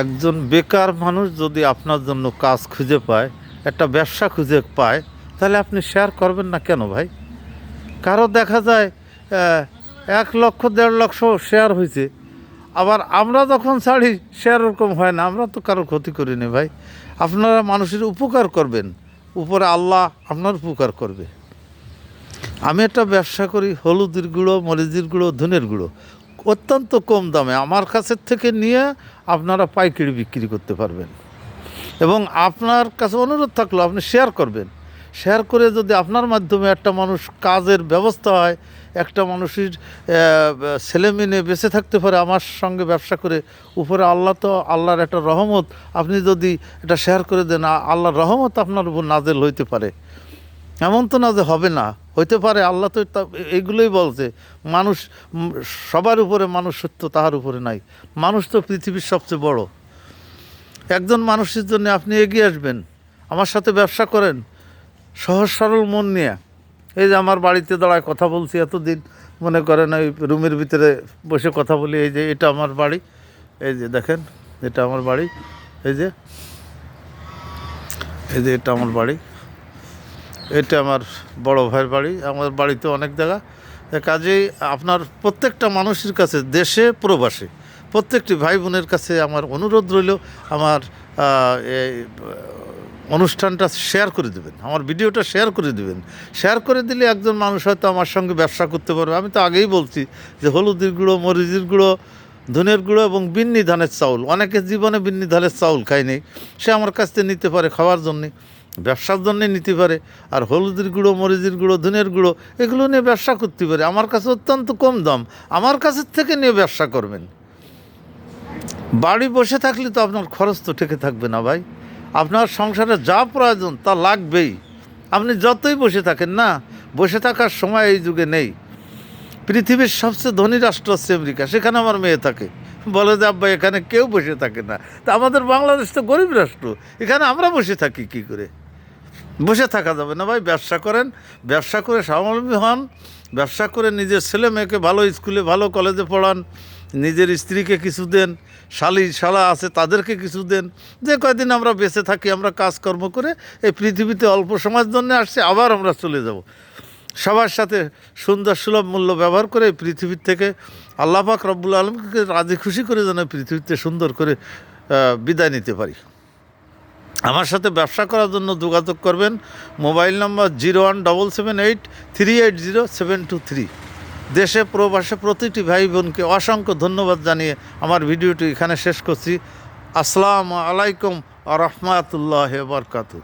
একজন বেকার মানুষ যদি আপনার জন্য কাজ খুঁজে পায়, একটা ব্যবসা খুঁজে পায়, তাহলে আপনি শেয়ার করবেন না কেন ভাই? কারও দেখা যায় এক লক্ষ, দেড় লক্ষ শেয়ার হয়েছে, আবার আমরা যখন ছাড়ি শেয়ার ওরকম হয় না, আমরা তো কারও ক্ষতি করিনি ভাই। আপনারা মানুষের উপকার করবেন, উপরে আল্লাহ আপনার উপকার করবে। আমি একটা ব্যবসা করি, হলুদের গুঁড়ো, মরিচের গুঁড়ো, ধনের গুঁড়ো। অত্যন্ত কম দামে আমার কাছের থেকে নিয়ে আপনারা পাইকারি বিক্রি করতে পারবেন। এবং আপনার কাছে অনুরোধ থাকল, আপনি শেয়ার করবেন। শেয়ার করে যদি আপনার মাধ্যমে একটা মানুষ কাজের ব্যবস্থা হয়, একটা মানুষের ছেলে মেয়ে বেঁচে থাকতে পারে, আমার সঙ্গে ব্যবসা করে, উপরে আল্লাহ তো, আল্লাহর একটা রহমত, আপনি যদি এটা শেয়ার করে দেন আল্লাহর রহমত আপনার উপর নাজেল হইতে পারে। এমন তো না যে হবে না, হইতে পারে আল্লাহ তো এইগুলোই বলছে, মানুষ সবার উপরে মানুষ সত্য তাহার উপরে নাই, মানুষ তো পৃথিবীর সবচেয়ে বড়। একজন মানুষের জন্য আপনি এগিয়ে আসবেন, আমার সাথে ব্যবসা করেন, সহজ সরল মন নিয়ে, এই যে আমার বাড়িতে দাঁড়ায় কথা বলছি এতদিন, মনে করেন ওই রুমের ভিতরে বসে কথা বলি, এই যে এটা আমার বাড়ি, এই যে দেখেন, এটা আমার বাড়ি, এই যে এই যে এটা আমার বাড়ি। এটা আমার বড় ভাইয়ের বাড়ি, আমার বাড়িতে অনেক জায়গা। কাজেই আপনার প্রত্যেকটা মানুষের কাছে, দেশে প্রবাসে, প্রত্যেকটি ভাই বোনের কাছে আমার অনুরোধ রইল, আমার এই অনুষ্ঠানটা শেয়ার করে দেবেন, আমার ভিডিওটা শেয়ার করে দেবেন। শেয়ার করে দিলে একজন মানুষ হয়তো আমার সঙ্গে ব্যবসা করতে পারবে। আমি তো আগেই বলছি যে হলুদের গুঁড়ো, মরিচের গুঁড়ো, ধনের গুঁড়ো এবং বিন্নি ধানের চাউল, অনেকে জীবনে বিন্নি ধানের চাউল খায়নি সে আমার কাছ থেকে নিতে পারে খাওয়ার জন্যে। ব্যবসার জন্যে নিতে পারে, আর হলুদের গুঁড়ো, মরিচের গুঁড়ো, ধনের গুঁড়ো, এগুলো নিয়ে ব্যবসা করতে পারে। আমার কাছে অত্যন্ত কম দাম। আমার কাছের থেকে নিয়ে ব্যবসা করবেন। বাড়ি বসে থাকলে তো আপনার খরচ তো ঠেকে থাকবে না ভাই। আপনার সংসারে যা প্রয়োজন তা লাগবেই। আপনি যতই বসে থাকেন না, বসে থাকার সময় এই যুগে নেই। পৃথিবীর সবচেয়ে ধনী রাষ্ট্র হচ্ছে আমেরিকা। সেখানে আমার মেয়ে থাকে। বলে যে, আব্বা, এখানে কেউ বসে থাকে না। তা আমাদের বাংলাদেশ তো গরিব রাষ্ট্র। এখানে আমরা বসে থাকি কি করে? বসে থাকা যাবে না ভাই, ব্যবসা করেন, ব্যবসা করে স্বাবলম্বী হন, ব্যবসা করে নিজের ছেলে মেয়েকে ভালো স্কুলে, ভালো কলেজে পড়ান, নিজের স্ত্রীকে কিছু দেন, শালি, শালা আছে তাদেরকে কিছু দেন, যে কয়দিন আমরা বেঁচে থাকি, আমরা কাজকর্ম করে এই পৃথিবীতে অল্প সময়ের জন্য আসছে, আবার আমরা চলে যাব। সবার সাথে সুন্দর সুলভ মূল্য ব্যবহার করে এই পৃথিবীর থেকে আল্লাহ পাক রব্বুল আলমকে রাজি খুশি করে যেন পৃথিবীতে সুন্দর করে বিদায় নিতে পারি। আমার সাথে ব্যবসা করার জন্য যোগাযোগ করবেন। Mobile number zero one double seven eight three eight zero seven two three. দেশে, প্রবাসে প্রতিটি ভাই বোনকে অসংখ্য ধন্যবাদ জানিয়ে আমার ভিডিওটি এখানে শেষ করছি। আসসালামু আলাইকুম আ রহমাতুল্লাহ বরকাতু